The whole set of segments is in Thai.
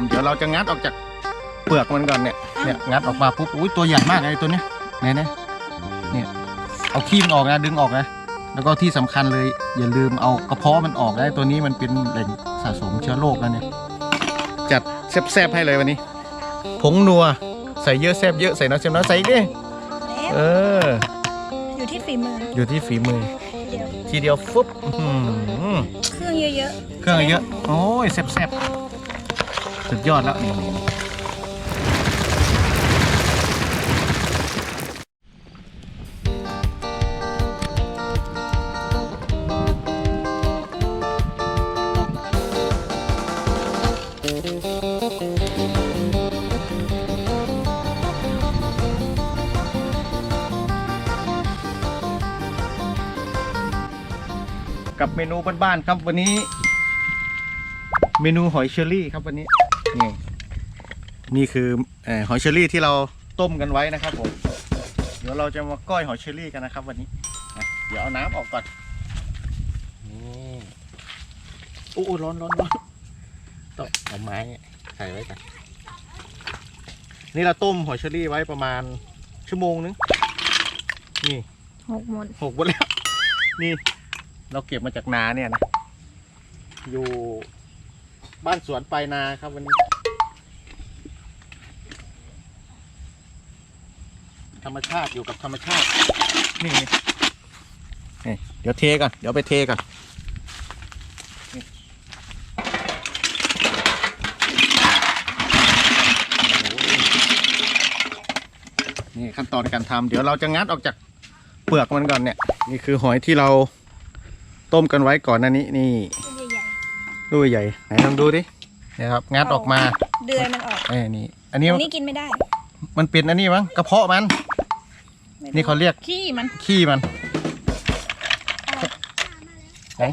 ำเดี๋ยวเราจะงัดออกจากเปลือกมันก่อนเนี่ยเนี่ยงัดออกมาปุ๊บอุ้ยตัวใหญ่มากเลยตัวเนี้ยเนี่ยเนี่ยเนี่ยเอาขี้มันออกนะดึงออกนะแล้วก็ที่สำคัญเลย อย่าลืมเอากระเพาะมันออกนะตัวนี้มันเป็นแหล่งสะสมเชื้อโรคแล้วเนี่ยจัดแซ่บๆให้เลยวันนี้ ผงนัวใส่เยอะแซ่บเยอะใส่น้ำเชื่อมน้ำใส่อีกดิเออ อยู่ที่ฝีมือ อยู่ที่ฝีมือเดียวทีเดียวฟึบอื้อหือเครื่องเยอะเครื่องเยอะโอ้ยแซ่บๆ สุดยอดแล้วนี่กับเมนูบ้านๆครับวันนี้ เมนูหอยเชอรี่ครับวันนี้ นี่นี่คือเออหอยเชอรี่ที่เราต้มกันไว้นะครับผม เดี๋ยวเราจะมาก้อยหอยเชอรี่กันนะครับ วันนี้นะเดี๋ยวเอาน้ำออกก่อนนี่อู้อู้ร้อนร้อนร้อนต้องเอาไม้ใส่ไว้ก่อนนี่เราต้มหอยเชอรี่ไว้ประมาณชั่วโมงนึงนี่ๆหกหมดหกหมดแล้ว นี่ เราเก็บมาจากนาเนี่ยนะ อยู่ บ้านสวนปลายนาครับวันนี้ธรรมชาติอยู่กับธรรมชาตินี่นี่เดี๋ยวเทก่อนเดี๋ยวไปเทก่อนนี่ขั้นตอนการทำเดี๋ยวเราจะงัดออกจากเปลือกมันก่อนเนี่ย นี่คือหอยที่เราต้มกันไว้ก่อนหน้านี้นี่ ใหญ่ดูใหญ่ไหนลองดูดิเนี่ยครับงัดออกมาๆเดือยมันออกเอ้ยนี่อันนี้อันนี้กินไม่ได้ มันเป็นอันนี้มั้งกระเพาะมัน ไม่รู้นี่เขาเรียกขี้มันขี้มันไหน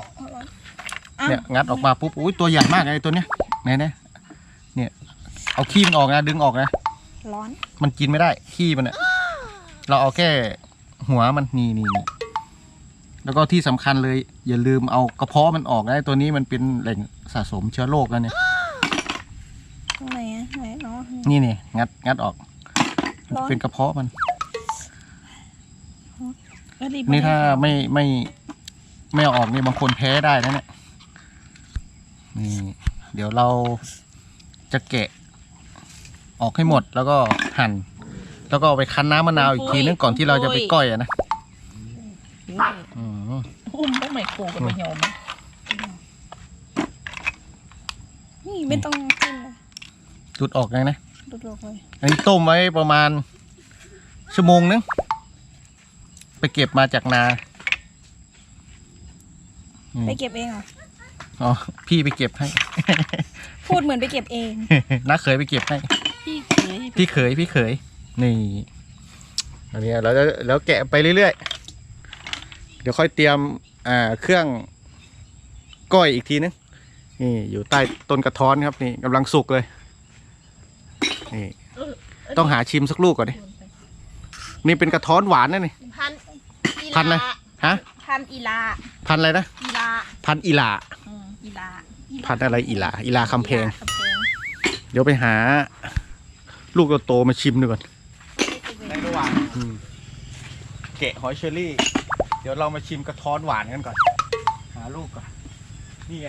อ้าวเนี่ยงัดออกมาปุ๊บอุ้ยตัวใหญ่มากเลยตัวเนี้ยไหนเนี่ยเนี่ยเอาขี้มันออกนะดึงออกนะ ร้อน มันกินไม่ได้ขี้มันอะเราเอาแค่หัวมันนี่นี่นี่ แล้วก็ที่สำคัญเลย อย่าลืมเอากระเพาะมันออกนะตัวนี้มันเป็นแหล่งสะสมเชื้อโรคแล้วเนี่ยตรงไหนอะไหนอ๋อนี่นี่งัดงัดออกร้อนเป็นกระเพาะมันเออรีบนี่ถ้าไม่ไม่ไม่เอาออกนี่บางคนแพ้ได้นะเนี่ยนี่เดี๋ยวเราจะแกะ ออกให้หมดแล้วก็หั่น แล้วก็เอาไปคั้นน้ำมะนาวอีกทีนึงก่อนที่เราจะไปก้อยอะนะอืม อุ้มต้องไม่โคกับไม่ยอมนี่ไม่ต้องจิ้มเลยจุดออกเลยนะ ดูดออกเลยอันนี้ต้มไว้ประมาณ ชั่วโมงนึง ไปเก็บมาจากนาอืมไปเก็บเองเหรออ๋อพี่ไปเก็บให้ พูดเหมือนไปเก็บเอง น้าเคยไปเก็บให้ พี่เคยพี่เขยพี่เขยนี่ อันนี้เราจะแล้วแกะไปเรื่อยๆ เดี๋ยวค่อยเตรียม อ่าเครื่องก้อยอีกทีนึงนี่อยู่ใต้ต้นกระท้อนครับนี่กำลังสุกเลยนี่ต้องหาชิมสักลูกก่อนดินี่เป็นกระท้อนหวานนะนี่พันอีพันอะไรลาฮะพันอีลาพันอะไรนะอีลาพันอีหลาอืมอีลาพันอะไรอีหลาอีหลาคำแพงอีลาคำแพงเดี๋ยวไปหา ลูกโตๆมาชิมดูก่อนในระหว่างแกะหอยเชอรี่เดี๋ยวเรามาชิมกระท้อนหวานกันก่อน หาลูกก่อน นี่ไง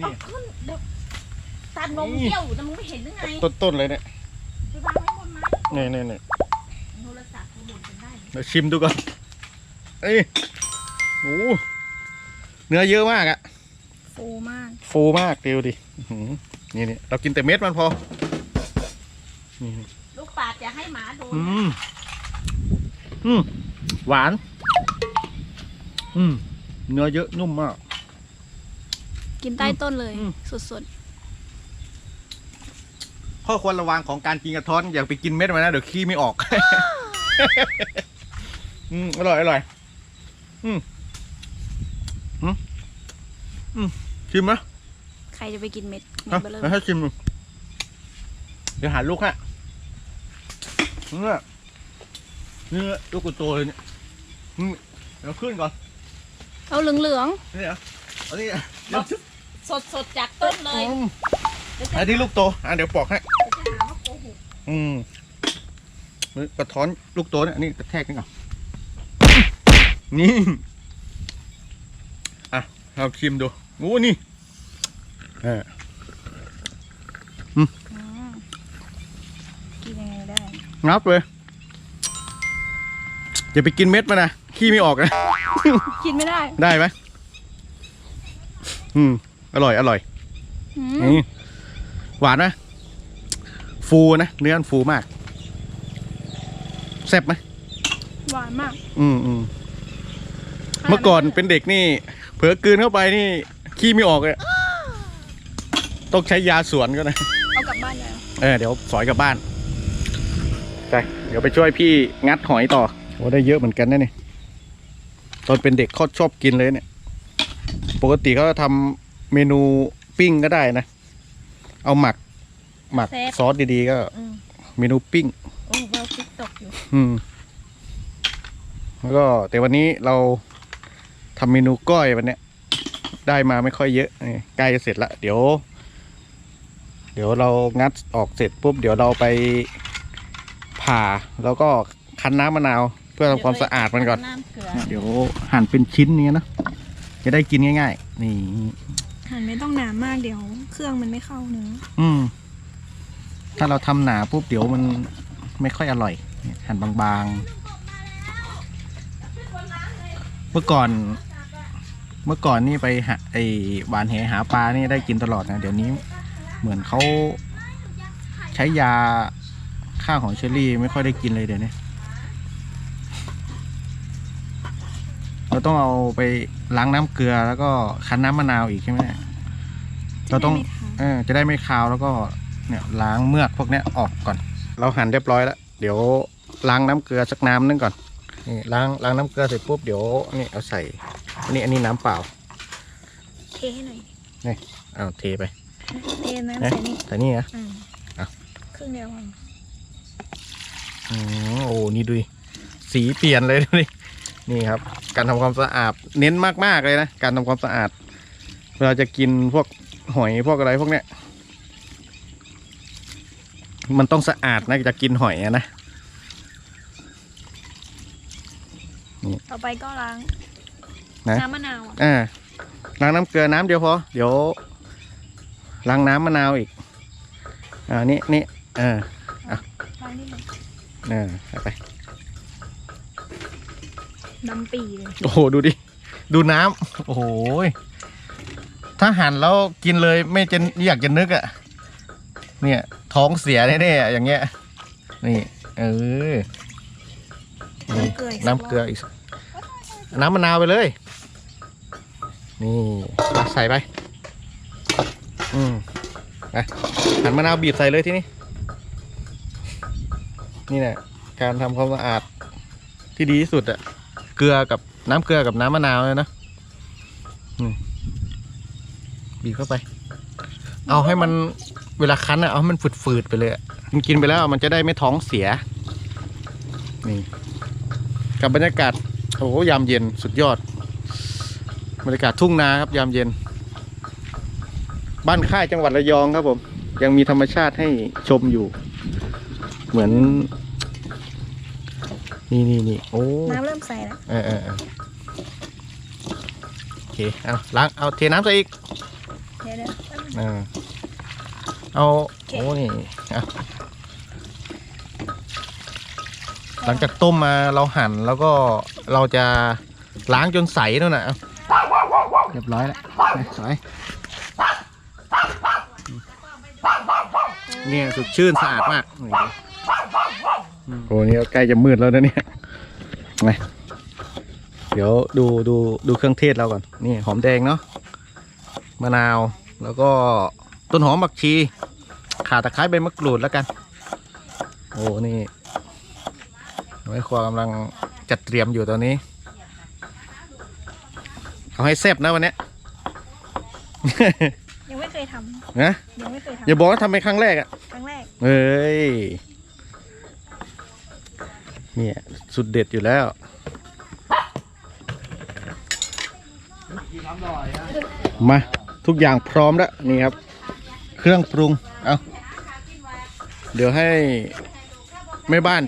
นี่ เอาขึ้นเดี๋ยวตัดนมนี่เที่ยวนะมึงไม่เห็นหรือไงต้นๆเลยเนี่ยไปวางไว้บนไม้นี่นี่นี่โทรศัพท์กูหมุนกันได้เดี๋ยวชิมดูก่อน เอ้ยโอ้เนื้อเยอะมากอะ ฟูมาก ฟูมากเดียวดิอื้อหือนี่นี่เรากินแต่เม็ดมันพอ นี่นี่ลูกปาดอย่าให้หมาโดนอืม อืม หวาน อืมเนื้อเยอะนุ่มมาก กินใต้ต้นเลย อืมสุดข้อควรระวังของการกินกระท้อนอย่าไปกินเม็ดมันนะเดี๋ยวขี้ไม่ออก อืมอร่อยอร่อย อืมอืมอืมชิมไหมๆ ใครจะไปกินเม็ดเม็ฮะดเบลอเดี๋ยวให้ชิมดูเดี๋ยวหาลูกฮะเนี่ย นี่ลูกกุโตเลยเนี่ยอืมเดี๋ยวขึ้นก่อนเอาเหลืองนี่เหรอเอานี่สดสดๆจากต้นเลยอืมเดี๋ยวจะอันนี้ลูกโตอะเดี๋ยวปอกให้เดี๋ยวจะหาว่าโกหกอืมนี่กระท้อนลูกโตเนี่ยอันนี่กระแทกนี่ก่อนนี่อะเราชิมดูโอ้นี่เอออืมกินยังไงได้ งับเลย อย่าไปกินเม็ดมันนะขี้ไม่ออกนะ กินไม่ได้ได้ไหมอืม อร่อย อร่อยอืมนี่หวานนะฟูนะ เนื้อมันฟูมาก แซ่บไหมหวานมากอืมอืม เมื่อก่อนเป็นเด็กนี่ เผลอกลืนเข้าไปนี่ ขี้ไม่ออกเลย ต้องใช้ยาสวนก็นะ เอากลับบ้านแล้ว เออ เดี๋ยวสอยกลับบ้าน ไป เดี๋ยวไปช่วยพี่งัดหอยต่อ โอ้ได้เยอะเหมือนกันนะนี่ตอนเป็นเด็กเขาชอบกินเลยเนี่ย ปกติเขาจะทำเมนูปิ้งก็ได้นะ เอาหมัก หมักซอสดีๆก็ อืมเมนูปิ้ง โอ้เบลติ๊กตกอยู่อืม แล้วก็แต่วันนี้เราทำเมนูก้อยวันเนี้ยได้มาไม่ค่อยเยอะนี่ใกล้จะเสร็จละเดี๋ยว เดี๋ยวเรางัดออกเสร็จปุ๊บ เดี๋ยวเราไปผ่าแล้วก็คั้นน้ำมะนาวเพื่อทำความสะอาดมันก่อนน้ำเกลือเดี๋ยวหั่นเป็นชิ้นนี้นะจะได้กินง่าย ๆ นี่ หั่นไม่ต้องหนามากเดี๋ยว เครื่องมันไม่เข้าเนื้ออืม ถ้าเราทำหนาปุ๊บเดี๋ยวมันไม่ค่อยอร่อยเนี่ยหั่นบางๆ เมื่อก่อน เมื่อก่อนนี่ไปหาไอหวานแหหาปลานี่ได้กินตลอดนะ เดี๋ยวนี้เหมือนเขาใช้ยาฆ่าของเชอรี่ ไม่ค่อยได้กินเลยเดี๋ยวนี้ เราต้องเอาไปล้างน้ำเกลือแล้วก็คั้นน้ำมะนาวอีกใช่ไหมเราต้องเออจะได้ไม่คาวแล้วก็เนี่ยล้างเมือกพวกเนี้ยออกก่อน เราหั่นเรียบร้อยแล้วเดี๋ยวล้างน้ำเกลือสักน้ำนึงก่อนนี่ล้างล้างน้ำเกลือเสร็จปุ๊บเดี๋ยวนี่เอาใส่อันนี้อันนี้น้ำเปล่า เทให้หน่อยเอาเทไปเทน้ำใส่นี่แต่นี่นะอืมอะครึ่งเดียวพออืมโอ้นี่ดูดิสีเปลี่ยนเลยดูดิ นี่ครับ การทำความสะอาดเน้นมากๆเลยนะการทำความสะอาดเวลาจะกินพวกหอยพวกอะไรพวกเนี้ย มันต้องสะอาดนะจะกินหอยอะนะต่อไปก็ล้างนะน้ำมะนาวอะอ่าล้างน้ำเกลือน้ำเดียวพอเดี๋ยวล้างน้ำมะนาวอีกอ่านี่นี่เออล้างนิดหนึงเออเอาไป ดำปีเลยโอ้โหดูดิ ดูน้ำโอ้โหยถ้าหั่นแล้วกินเลยไม่จะอยากจะนึกอะเนี่ย ท้องเสียแน่ๆอะอย่างเงี้ย นี่ เออนี่น้ำเกลืออีกสักน้ำเกลืออีกสักน้ำมะนาวไปเลย นี่ตักใส่ไป อืมไปหั่นมะนาวบีบใส่เลยที่นี่ นี่แหละการทำความสะอาดที่ดีที่สุดอะ เกลือกับน้ำเกลือกับน้ำมะนาวเลยนะบีบเข้าไป เอาให้มันเวลาคั้นอะเอาให้มันฝืดๆไปเลยมันกินไปแล้วมันจะได้ไม่ท้องเสีย นี่กับบรรยากาศโอ้โยามเย็นสุดยอด บรรยากาศทุ่งนาครับ ยามเย็น บ้านค่ายจังหวัดระยองครับผม ยังมีธรรมชาติให้ชมอยู่ เหมือน นี่นี่นี่โอ้น้ำเริ่มใส่แล้วเออเออเออโอเคเอาล้างเอาเทน้ำใส่อีกเดี๋ยวเดี๋ยวเออเอาโอ้นี่เอาหลังจากต้มมาเราหั่นแล้วก็เราจะล้างจนใสนู่นน่ะเอาเรียบร้อยแล้วไปสวยเนี่ยสดชื่นสะอาดมากนี่ดูอืม โอ้นี่ก็ใกล้จะมืดแล้วนะเนี่ยไงเดี๋ยวดูดูดูเครื่องเทศเราก่อน นี่หอมแดงเนาะ มะนาว แล้วก็ต้นหอมบักชี ข่าตะไคร้ใบมะกรูดแล้วกัน โอ้ นี่แม่ครัวกำลังจัดเตรียมอยู่ตอนนี้ เอาให้แซ่บนะวันเนี้ยยังไม่เคยทนะำยังไม่เคยทำอย่าบอกว่าทำเป็นครั้งแรกอะครั้งแรก เฮ้ย เนี่ยสุดเด็ดอยู่แล้วมาทุกอย่างพร้อมแล้วนี่ครับ เครื่องปรุงเอาเดี๋ยวให้แม่บ้าน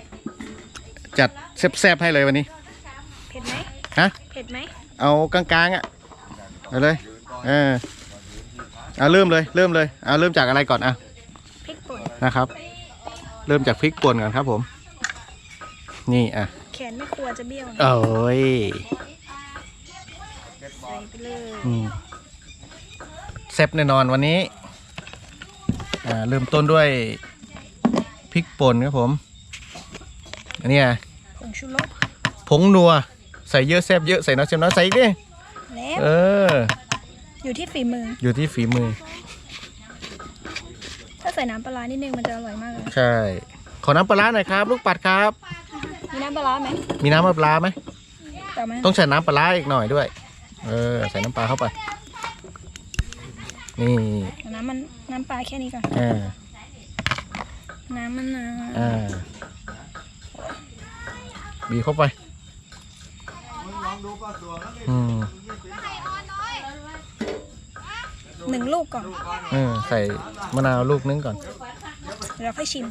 จัดแซ่บๆให้เลยวันนี้เผ็ดไหมฮะเผ็ดไหมเอากลางๆอะเอาเลยเออเอาเริ่มเลยเริ่มเลยเอาเริ่มจากอะไรก่อนอะพริกป่นนะครับ เริ่มจากพริกป่นก่อนครับผม นี่อะ แขนไม่ครัวจะเบี้ยวนะโอ้ยใส่ไปเลยอืมแซ่บแน่นอนวันนี้ อ่า เริ่มต้นด้วยพริกป่นครับผม อันนี้อะผงชูรสผงนัว ใส่เยอะแซ่บเยอะใส่น้อยเค็มน้อยใส่อีกดิแล้วเออ อยู่ที่ฝีมือ อยู่ที่ฝีมือ ถ้าใส่น้ำปลาร้านิดนึงมันจะอร่อยมากเลย ใช่ ขอน้ำปลาร้าหน่อยครับ ลูกปัดครับ มีน้ำปลาร้าไหมมีน้ำปลาร้าไหมต่อมาต้องใส่น้ำปลาร้าอีกหน่อยด้วย เออ ใส่น้ำปลาเข้าไป นี่เอาน้ำมันน้ำปลาแค่นี้ก่อน อ่า น้ำมันนาวอ่า บีบเข้าไป อืมหนึ่งลูกก่อน เออใส่มะนาวลูกนึงก่อน เดี๋ยวเราค่อยชิม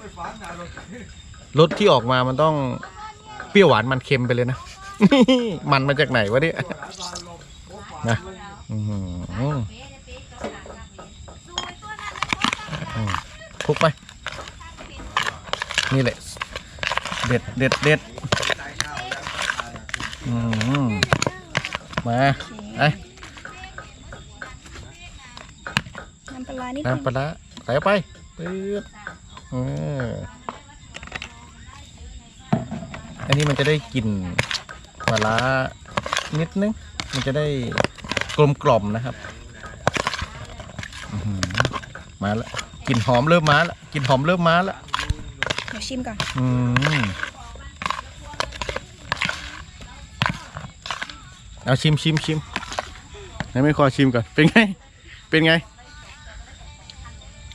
รสที่ออกมามันต้อง เปรี้ยวหวานมันเค็มไปเลยนะ มันมาจากไหนวะเนี่ยนะอือหืออืมคลุกไป นี่แหละ เด็ดเด็ดเด็ดอืมมาไอ้น้ำปลาร้านิดนึงน้ำปลาร้าใส่เข้าไปปึ๊บเอออั นนี้มันจะได้กลิ่นปลาร้านิดนึง มันจะได้กลมกล่อมนะครับอื้อหือมาแล้วกลิ่นหอมเริ่มมาแล้วกลิ่นหอมเริ่มมาแล้ว เดี๋ยวชิมก่อน อืมเอาชิมชิมชิมให้ไม่คอชิมก่อน เป็นไง เป็นไง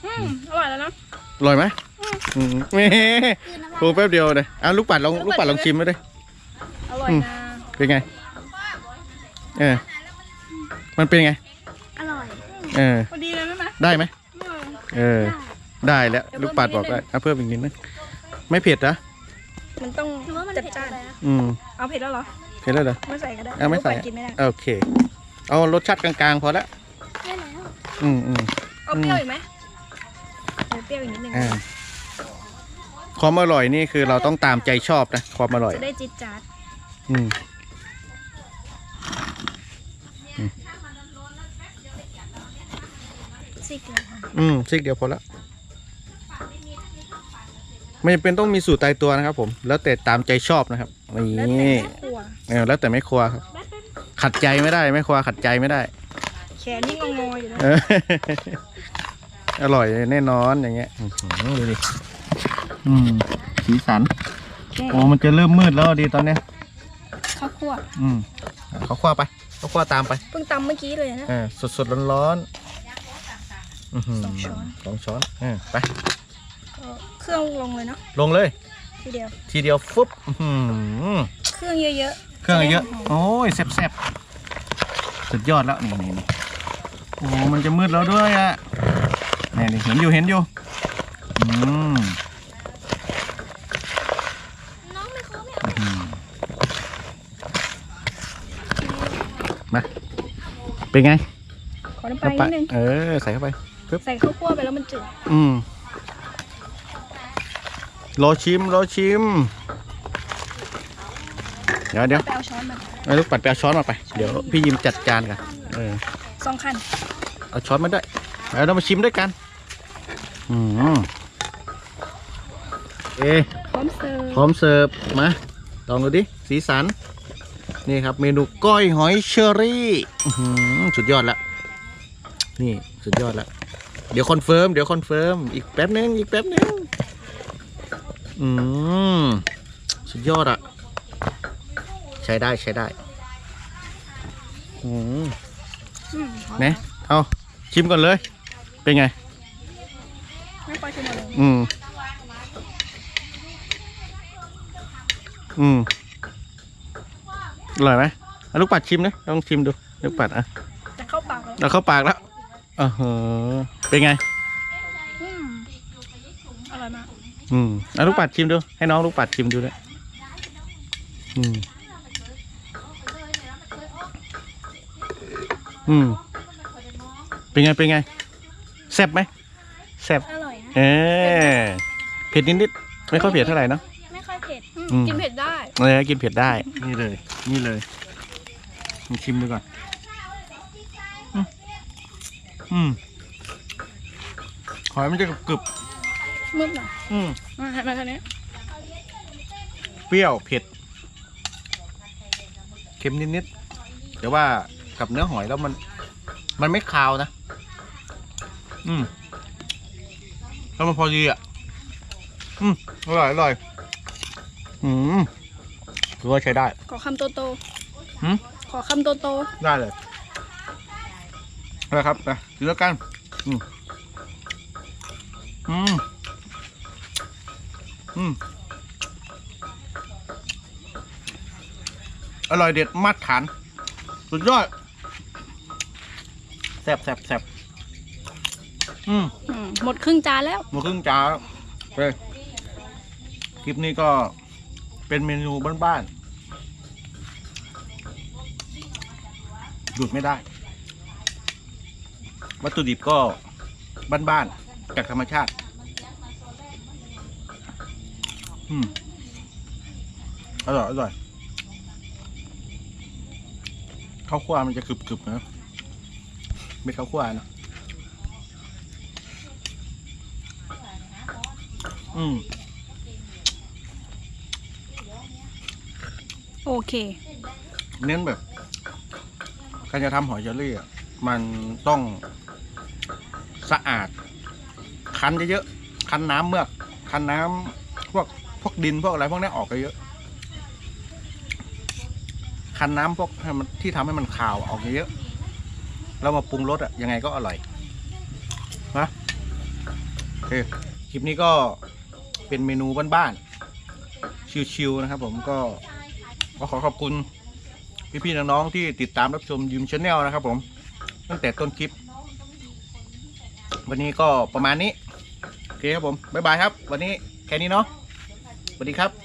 อืม อร่อยแล้วนะ อร่อยไหมอืมแหม่โอ้ แป๊บเดียวเลยอะลูกปัดลองลูกปัดลองชิมมาดิอร่อยอืมนะ เป็นไง เออ มันเป็นไง อร่อย เออ พอดีเลยไหมแม่ได้ไหมอืมเออ ได้แล้วเดี๋ยวลูกปัดเพิ่บมอกนิดนึงได้เอาเพิ่มอีกนิดนึง ไม่เผ็ดนะ มันต้องถือว่ามันจัดเผ็ดจ้าน อะไรนะอืม เอาเผ็ดแล้วเหรอ เผ็ดแล้วเหรอไม่ใส่ก็ได้เอาไม่ใส่ ลูกปัดกินไม่ได้ โอเค เอารสชาติกลางๆพอละได้แล้ว อืมอืม เอาเปรี้ยวอีกไหมเดี๋ยวเปรี้ยวอีกนิดนึง อ่า ความอร่อยนี่คือเราต้องตามใจชอบนะความอร่อย จะได้จิตจาดอืมสิเกลือค่ะอืมซิกเดียวพอละไม่จำเป็นต้องมีสูตรตายตัวนะครับผม แล้วแต่ตามใจชอบนะครับแล้วแต่นี่แม่ครัวเออแล้วแต่ไม่ครัวครับ ขัดใจไม่ได้ไม่ครัวขัดใจไม่ได้ แขนนี่งอๆอยู่นะ เออ อร่อยแน่นอนอย่างเงี้ยอื้อหือดูดิ อืมสีสันแค่โอ้มันจะเริ่มมืดแล้วดีตอนเนี้ยข้าวคั่วอืมอะเขาคว้าไปเขาคว้าตามไปเพิ่งตำเมื่อกี้เลยนะเออสดสดร้อนร้อนๆอื้อหืสองช้อน สองช้อนเออไปก็เครื่องลงเลยเนาะลงเลย ทีเดียว ทีเดียวฟุบอื้อหือเครื่องเยอะเครื่องเยอะหอมโอ้ยแซ่บๆสุดยอดแล้วนี่นี่นี่โอ้มันจะมืดแล้วด้วยอะนี่นี่เห็นอยู่เห็นอยู่อืม น้องไม่เขาไม่ อื้อหือ มา เป็นไงขอน้ำปลาน้ำปลานิดนึง เออ ใส่เข้าไป ใส่ข้าวคั่วไปแล้วมันจืด อืมรอชิมรอชิม เดี๋ยวเดี๋ยวไปเอาช้อนมาไอ้ลูกปัดไปเอาช้อนมาไป เดี๋ยวพี่ยิมจัดจานกันเออสองคัน เอาช้อนมาด้วยแล้วเรามาชิมด้วยกัน อืมเอะพร้อมเสิร์ฟ พร้อมเสิร์ฟ มา ลองดูดิ สีสัน นี่ครับ เมนูก้อยหอยเชอรี่อื้อหือสุดยอดละนี่สุดยอดละเดี๋ยวคอนเฟิร์มเดี๋ยวคอนเฟิร์มอีกแป๊บนึงอีกแป๊บนึงอืมสุดยอดอะใช้ได้ใช้ได้อืมอืมเนี่ยเอาชิมก่อนเลย เป็นไงไม่ปล่อยชิมหมดเลยอืมอืม อร่อยไหมเอาลูกปัดชิมนะลองชิมดูลูกปัดอะจะเข้าปากแล้วเราเข้าปากแล้วเออเหอเป็นไงอืมเอาลูกปัดชิมดู ให้น้องลูกปัดชิมดูด้วยอืม อืม เป็นไง เป็นไงแซ่บไหมแซ่บ อร่อยนะ เออเผ็ดนิดๆไม่ค่อยเผ็ดเท่าไหร่เนอะไม่ค่ อยเผ็ดอืมกินเผ็ดได้ เออกินเผ็ดได้ นี่เลย นี่เลยลองชิมดูก่อน อืมอืมหอยมันจะกรึบมึดหน่อยๆอืม มาให้มาทางนี้เปรี้ยวเผ็ด เค็มนิดๆแต่ว่ากับเนื้อหอยแล้วมัน มันไม่คาวนะ อืมแล้วมันพอดีอะ อืมอร่อยอร่อย อืมถือว่าใช้ได้ ขอคำโตโตหืม ขอคำโตโตได้เลยนะครับนะกินแล้วกัน อืม อืม อืม อร่อยเด็ดมาตรฐาน สุดยอดแซ่บแซ่บแซ่บอืม อืมหมดครึ่งจานแล้ว หมดครึ่งจานแล้วเฮ้ยคลิปนี้ก็ เป็นเมนูบ้านๆหยุดไม่ได้ วัตถุดิบก็บ้านๆจากธรรมชาติ อืมอร่อยอร่อยข้าวคั่วมันจะกรึบๆนะไม่ข้าวคั่วนะอืม โอเค เน้นแบบการจะทำหอยเชอรี่อะมันต้องสะอาด คั้นเยอะๆคั้นน้ำเมือกคั้นน้ำพวกพวกดินพวกอะไรพวกนี้ออกเยอะคั้นน้ำพวกที่ทำให้มันขาวออกเยอะแล้วมาปรุงรสอะยังไงก็อร่อยนะโอเคคลิปนี้ก็เป็นเมนูบ้านๆชิวๆนะครับผมก็ ก็ขอขอบคุณพี่ๆน้องๆที่ติดตามรับชมยืมชาแนลนะครับ ผม ตั้งแต่ต้นคลิป วันนี้ก็ประมาณนี้โอเคครับผมบ๊ายบายครับ วันนี้แค่นี้เนาะสวัสดีครับ